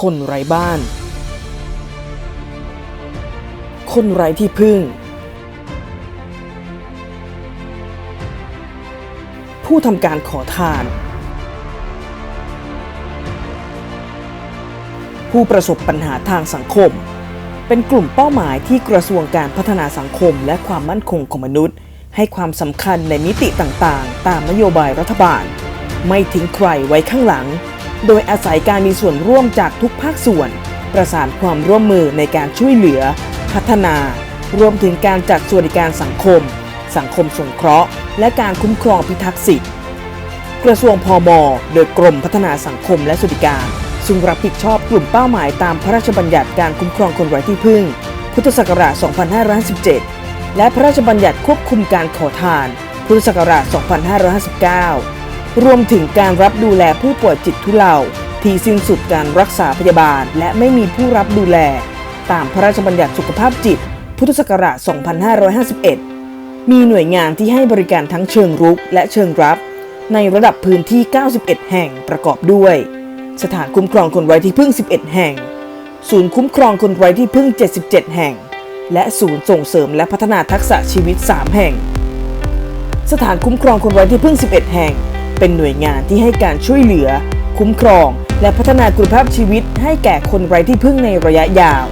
คนไร้บ้าน คนไร้ที่พึ่ง ผู้ทำการขอทาน ผู้ประสบปัญหาทางสังคม เป็นกลุ่มเป้าหมายที่กระทรวงการพัฒนาสังคมและความมั่นคงของมนุษย์ ให้ความสำคัญในมิติต่างๆ ตามนโยบายรัฐบาล ไม่ทิ้งใครไว้ข้างหลัง โดยอาศัยการมีส่วนร่วมจากทุกภาคส่วน ประสานความร่วมมือในการช่วยเหลือ พัฒนา รวมถึงการจัดสวัสดิการสังคม สังคมสงเคราะห์ และการคุ้มครองพิทักษ์สิทธิกระทรวงพอมโดยกรมพัฒนาสังคมและสวัสดิการซึ่งรับผิดชอบกลุ่มเป้าหมายตามพระราชบัญญัติการคุ้มครองคนไร้ที่พึ่ง พุทธศักราช 2557และพระราชบัญญัติควบคุมการขอทาน พุทธศักราช 2559 รวมถึงการรับดูแลผู้ป่วยจิตทุเลาที่สิ้นสุดการรักษาพยาบาล และไม่มีผู้รับดูแล ตามพระราชบัญญัติสุขภาพจิต พุทธศักราช 2551 มีหน่วยงานที่ให้บริการทั้งเชิงรุกและเชิงรับ ในระดับพื้นที่ 91 แห่งประกอบด้วย สถานคุ้มครองคนไร้ที่พึ่ง 11 แห่ง ศูนย์คุ้มครองคนไร้ที่พึ่ง 77 แห่ง และศูนย์ส่งเสริมและพัฒนาทักษะชีวิต 3 แห่ง สถานคุ้มครองคนไร้ที่พึ่ง 11 แห่ง เป็นหน่วยงานที่ให้การช่วยเหลือ คุ้มครอง และพัฒนาคุณภาพชีวิตให้แก่คนไร้ที่พึ่งในระยะยาว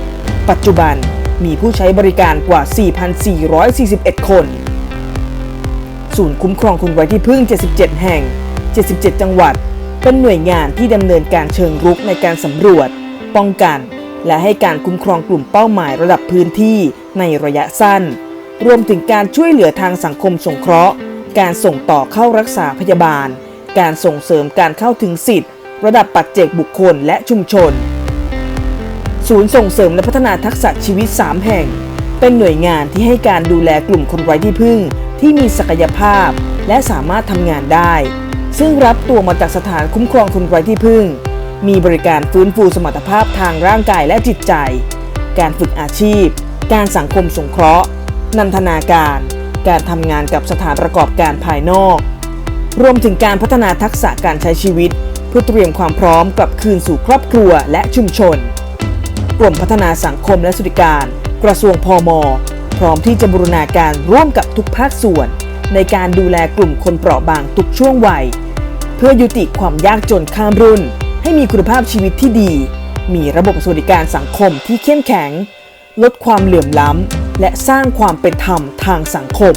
ปัจจุบันมีผู้ใช้บริการกว่า 4,441 คน ศูนย์คุ้มครองคนไร้ที่พึ่ง 77 แห่ง 77 จังหวัด เป็นหน่วยงานที่ดำเนินการเชิงรุกในการสำรวจ ป้องกัน และให้การคุ้มครองกลุ่มเป้าหมายระดับพื้นที่ในระยะสั้น รวมถึงการช่วยเหลือทางสังคมสงเคราะห์ การส่งต่อเข้ารักษาพยาบาล การส่งเสริมการเข้าถึงสิทธิ์ระดับปัจเจกบุคคลและชุมชน ศูนย์ส่งเสริมและพัฒนาทักษะชีวิต 3 แห่ง เป็นหน่วยงานที่ให้การดูแลกลุ่มคนไร้ที่พึ่ง ที่มีศักยภาพและสามารถทำงานได้ ซึ่งรับตัวมาจากสถานคุ้มครองคนไร้ที่พึ่ง มีบริการฟื้นฟูสมรรถภาพทางร่างกายและจิตใจ การฝึกอาชีพ การสังคมสงเคราะห์ นันทนาการ การทำงานกับสถานประกอบการภายนอก รวมถึงการพัฒนาทักษะการใช้ชีวิต เพื่อเตรียมความพร้อมกลับคืนสู่ครอบครัวและชุมชน กรมพัฒนาสังคมและสวัสดิการ กระทรวงพอมพร้อมที่จะบูรณาการร่วมกับทุกภาคส่วน ในการดูแลกลุ่มคนเปราะบางทุกช่วงวัย เพื่อยุติความยากจนข้ามรุ่น ให้มีคุณภาพชีวิตที่ดี มีระบบสวัสดิการสังคมที่เข้มแข็ง ลดความเหลื่อมล้ำ และสร้างความเป็นธรรมทางสังคม